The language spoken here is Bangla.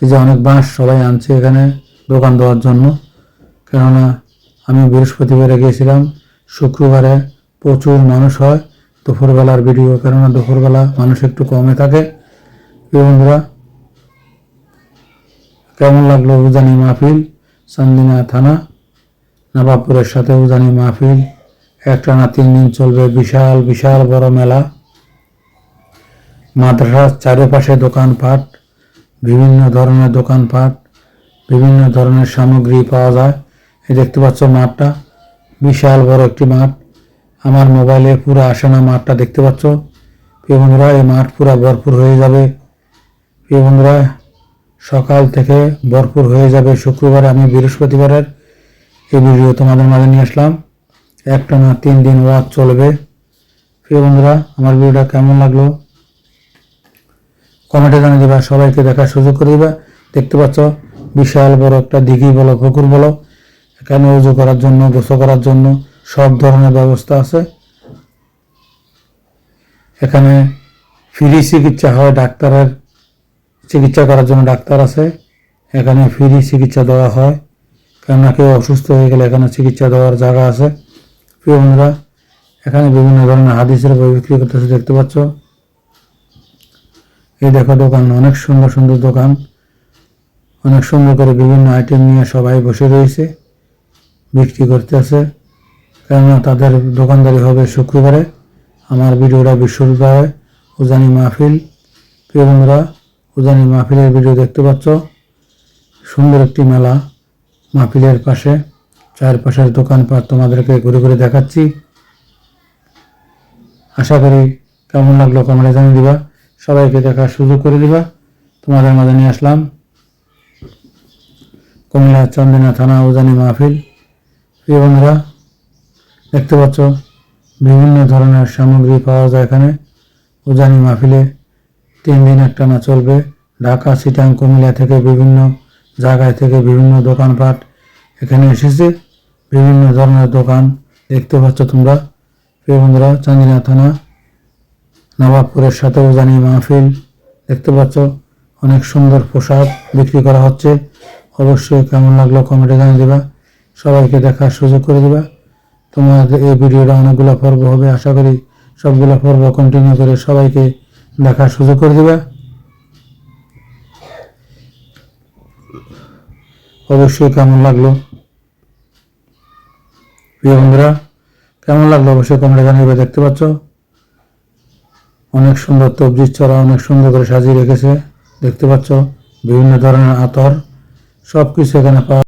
এই যে অনেক বাঁশ সবাই আনছে এখানে দোকান দেওয়ার জন্য। কেননা আমি বৃহস্পতিবারে গিয়েছিলাম, শুক্রবারে প্রচুর মানুষ হয়, দুপুরবেলার ভিডিও, কেননা দুপুরবেলা মানুষ একটু কমে থাকে। বন্ধুরা, কেমন লাগল উজানি মাহফিল? চান্দিনা থানা, নবাবপুরের সাথে উজানি মাহফিল। একটানা তিন দিন চলবে বিশাল বিশাল বড় মেলা। মাদ্রাসার চারিপাশে দোকানপাট। বিভিন্ন ধরনের দোকানপাট, বিভিন্ন ধরনের সামগ্রী পাওয়া যায়। এই দেখতে পাচ্ছ মাঠটা। বিশাল বড় একটি মাঠ। আমার মোবাইলে পুরো আসে না মাঠটা দেখতে পাচ্ছ। প্রিয় বন্ধুরা, এই মাঠ পুরো ভরপুর হয়ে যাবে। প্রিয় বন্ধুরা, সকাল থেকে ভরপুর হয়ে যাবে শুক্রবারে আমি বৃহস্পতিবারের এই ভিডিও তোমাদের মাঝে নিয়ে আসলাম। একটা না তিন দিন ওয়াজ চলবে। প্রিয় বন্ধুরা, আমার ভিডিওটা কেমন লাগল? কমেন্টে জানিয়ে দেবা, সবাইকে দেখার সুযোগ করে দিবা। দেখতে পাচ্ছ, বিশাল বড় একটা দিঘি বলো, পুকুর বলো। এখানে উজু করার জন্য, গোসল করার জন্য সব ধরনের ব্যবস্থা আছে। এখানে ফ্রি চিকিৎসা হয়, ডাক্তারের চিকিৎসা করার জন্য ডাক্তার আছে। এখানে ফ্রি চিকিৎসা দেওয়া হয়। কেননা কেউ অসুস্থ হয়ে গেলে এখানে চিকিৎসা দেওয়ার জায়গা আছে। প্রিয় বন্ধুরা, এখানে বিভিন্ন ধরনের হাদিসের বই বিক্রি করতেছে, দেখতে পাচ্ছ। এই দেখো দোকান, অনেক সুন্দর সুন্দর দোকান। অনেক সুন্দর করে বিভিন্ন আইটেম নিয়ে সবাই বসে রয়েছে, বিক্রি করতেছে। কেননা তাদের দোকানদারি হবে শুক্রবারে। আমার ভিডিওটা বিশ্ববিদ্যালয় উজানি মাহফিল। প্রিয় বন্ধুরা, উজানি মাহফিলের ভিডিও দেখতে পাচ্ছ? সুন্দর একটি মেলা মাহফিলের পাশে। চারপাশের দোকানপাট তোমাদেরকে ঘুরে ঘুরে দেখাচ্ছি। আশা করি কেমন লাগল কমেন্টে জানিয়ে দিবা। সবাইকে দেখার সুযোগ করে দিবা। তোমাদের মাঝে নিয়ে আসলাম। কুমিল্লা চন্দিনা থানা উজানি মাহফিল। প্রিয় বন্ধুরা, দেখতে পাচ্ছ, বিভিন্ন ধরনের সামগ্রী পাওয়া যায় এখানে। উজানি মাহফিলে তিন দিন একটানা চলবে। ঢাকা, সিটাং, কুমিল্লা থেকে বিভিন্ন জায়গায় থেকে বিভিন্ন দোকানপাট এখানে এসেছে। বিভিন্ন ধরনের দোকান দেখতে পাচ্ছ তোমরা। প্রিয় বন্ধুরা, চান্দিনা থানা নবাবপুরের উজানি মাহফিল। দেখতে পাচ্ছ, অনেক সুন্দর পোশাক বিক্রি করা হচ্ছে। অবশ্যই কেমন লাগল কমেন্টে জানিয়ে দেবা। সবাইকে দেখার সুযোগ করে দিবা। তোমাদের এই ভিডিওটা অনেকগুলো পর্ব হবে। আশা করি সবগুলো পর্ব কন্টিনিউ করে সবাইকে দেখার সুযোগ করে দিবা। অবশ্যই কেমন লাগল? প্রিয় বন্ধুরা, কেমন লাগল? অবশ্যই কমেন্টে জানিয়ে। দেখতে পাচ্ছ অনেক সুন্দর তবজির চড়া, অনেক সুন্দর করে সাজিয়ে রেখেছে। দেখতে পাচ্ছ, বিভিন্ন ধরনের আতর সব কিছু এখানে পাওয়া